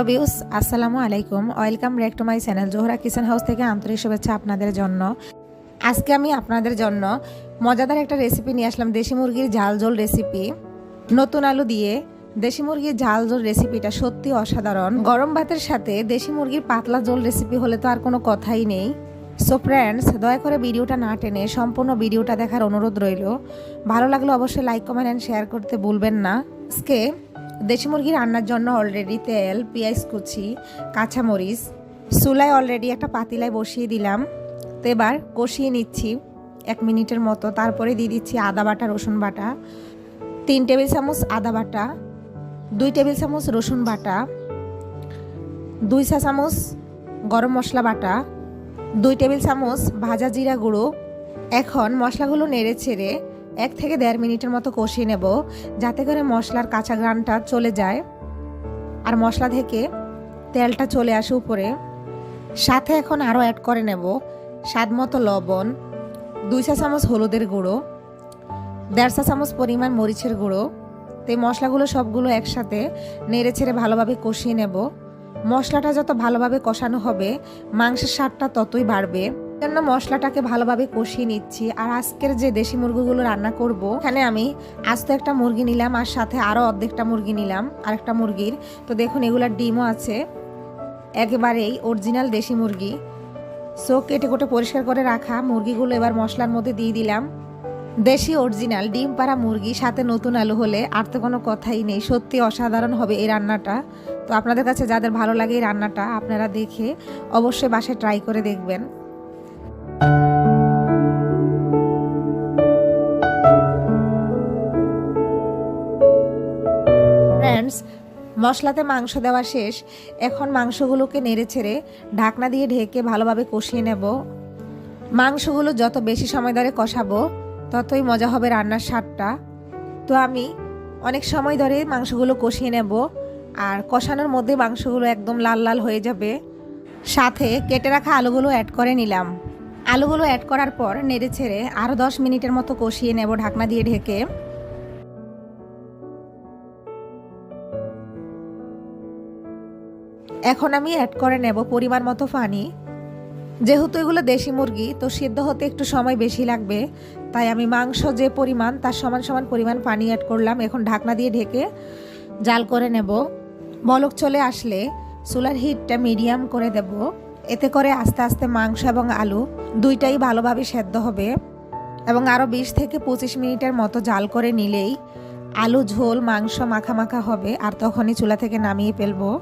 রবিউস আসসালামু আলাইকুম। Welcome back to my channel Zohra kitchen house থেকে আন্তরিক শুভেচ্ছা আপনাদের জন্য। আজকে আমি আপনাদের জন্য মজাদার একটা রেসিপি নিয়ে আসলাম, দেশি মুরগির ঝাল ঝোল রেসিপি নতুন আলু দিয়ে দেশি মুরগির ঝাল ঝোল রেসিপিটা সত্যি অসাধারণ। গরম ভাতের সাথে দেশি মুরগির পাতলা ঝোল রেসিপি হলে তো আর কোনো কথাই নেই। সো ফ্রেন্ডস দয়া করে ভিডিওটা না টেনে সম্পূর্ণ ভিডিওটা দেখার অনুরোধ রইল। ভালো লাগলে অবশ্যই লাইক কমেন্ট অ্যান্ড শেয়ার করতে ভুলবেন না। আজকে দেশি মুরগি রান্নার জন্য অলরেডি তেল, পেঁয়াজ কুচি, কাঁচামরিচ, চুলায় অলরেডি একটা পাতিলায় বসিয়ে দিলাম। তো এবার কষিয়ে নিচ্ছি এক মিনিটের মতো। তারপরে দিয়ে দিচ্ছি আদা বাটা, রসুন বাটা, তিন টেবিল চামচ আদা বাটা, দুই টেবিল চামচ রসুন বাটা, দুই চা চামচ গরম মশলা বাটা, দুই টেবিল চামচ ভাজা জিরা গুঁড়ো। এখন মশলাগুলো নেড়ে ছেড়ে এক থেকে দেড় মিনিটের মতো কষিয়ে নেব, যাতে করে মশলার কাঁচা গ্রানটা চলে যায়। আর মশলা থেকে তেলটা চলে আসে উপরে। সাথে এখন আরও অ্যাড করে নেব স্বাদ মতো লবণ, দুই চা চামচ হলুদের গুঁড়ো, দেড় চা চামচ পরিমাণ মরিচের গুঁড়ো। তো মশলাগুলো সবগুলো একসাথে নেড়ে ছেড়ে ভালোভাবে কষিয়ে নেব। মশলাটা যত ভালোভাবে কষানো হবে, মাংসের স্বাদটা ততই বাড়বে। জন্য মশলাটাকে ভালোভাবে কষিয়ে নিচ্ছি। আর আজকের যে দেশি মুরগিগুলো রান্না করব, এখানে আমি আস্ত একটা মুরগি নিলাম আর সাথে আরও অর্ধেকটা মুরগি নিলাম আর একটা মুরগির। তো দেখুন, এগুলার ডিমও আছে। একেবারেই অরিজিনাল দেশি মুরগি। সো কেটে কুটে পরিষ্কার করে রাখা মুরগিগুলো এবার মশলার মধ্যে দিয়ে দিলাম। দেশি অরিজিনাল ডিম পাড়া মুরগি, সাথে নতুন আলু হলে আর তো কোনো কথাই নেই। সত্যি অসাধারণ হবে এই রান্নাটা। তো আপনাদের কাছে যাদের ভালো লাগে এই রান্নাটা, আপনারা দেখে অবশ্যই বাসায় ট্রাই করে দেখবেন। মশলাতে মাংস দেওয়া শেষ। এখন মাংসগুলোকে নেড়ে ছেড়ে ঢাকনা দিয়ে ঢেকে ভালোভাবে কষিয়ে নেব। মাংসগুলো যত বেশি সময় ধরে কষাবো, ততই মজা হবে রান্নার স্বাদটা। তো আমি অনেক সময় ধরে মাংসগুলো কষিয়ে নেব আর কষানোর মধ্যে মাংসগুলো একদম লাল লাল হয়ে যাবে। সাথে কেটে রাখা আলুগুলো অ্যাড করে নিলাম। আলুগুলো অ্যাড করার পর নেড়ে ছেড়ে আরও দশ মিনিটের মতো কষিয়ে নেব ঢাকনা দিয়ে ঢেকে। এখন আমি অ্যাড করে নেব পরিমাণ মতো পানি। যেহেতু এগুলো দেশি মুরগি, তো সিদ্ধ হতে একটু সময় বেশি লাগবে। তাই আমি মাংস যে পরিমাণ, তার সমান সমান পরিমাণ পানি অ্যাড করলাম। এখন ঢাকনা দিয়ে ঢেকে জাল করে নেব। বলক চলে আসলে চুলার হিটটা মিডিয়াম করে দেব। এতে করে আস্তে আস্তে মাংস এবং আলু দুইটাই ভালোভাবে সেদ্ধ হবে। এবং আরও বিশ থেকে পঁচিশ মিনিটের মতো জাল করে নিলেই আলু, ঝোল, মাংস মাখা মাখা হবে। আর তখনই চুলা থেকে নামিয়ে ফেলব।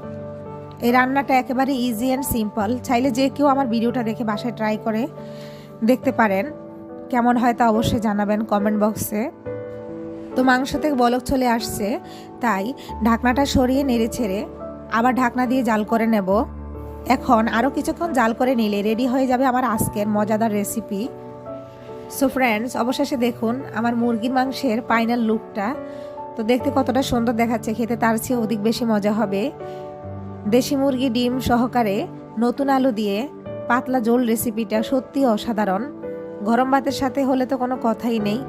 এই রান্নাটা একেবারে ইজি অ্যান্ড সিম্পল চাইলে যে কেউ আমার ভিডিওটা দেখে বাসায় ট্রাই করে দেখতে পারেন। কেমন হয় তা অবশ্যই জানাবেন কমেন্ট বক্সে তো মাংস থেকে বলক চলে আসছে, তাই ঢাকনাটা সরিয়ে নেড়ে ছেড়ে আবার ঢাকনা দিয়ে জাল করে নেব। এখন আরও কিছুক্ষণ জাল করে নিলে রেডি হয়ে যাবে আমার আজকের মজাদার রেসিপি সো ফ্রেন্ডস অবশেষে দেখুন আমার মুরগির মাংসের ফাইনাল লুকটা তো দেখতে কতটা সুন্দর দেখাচ্ছে, খেতে তার চেয়ে অধিক বেশি মজা হবে। দেশি মুরগি ডিম সহকারে নতুন আলু দিয়ে পাতলা জোল রেসিপিটা সত্যি অসাধারণ। গরম ভাতের সাথে হলে তো কোনো কথাই নেই।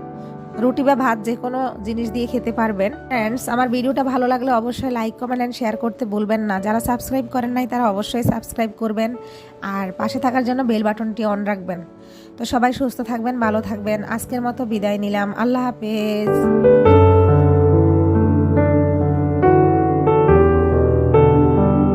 রুটি বা ভাত যে কোনো জিনিস দিয়ে খেতে পারবেন। ফ্রেন্ডস আমার ভিডিওটা ভালো লাগলে অবশ্যই লাইক কমেন্ট অ্যান্ড শেয়ার করতে ভুলবেন না। যারা সাবস্ক্রাইব করেন নাই, তারা অবশ্যই সাবস্ক্রাইব করবেন। আর পাশে থাকার জন্য বেল বাটনটি অন রাখবেন। তো সবাই সুস্থ থাকবেন, ভালো থাকবেন। আজকের মতো বিদায় নিলাম। আল্লাহ হাফেজ।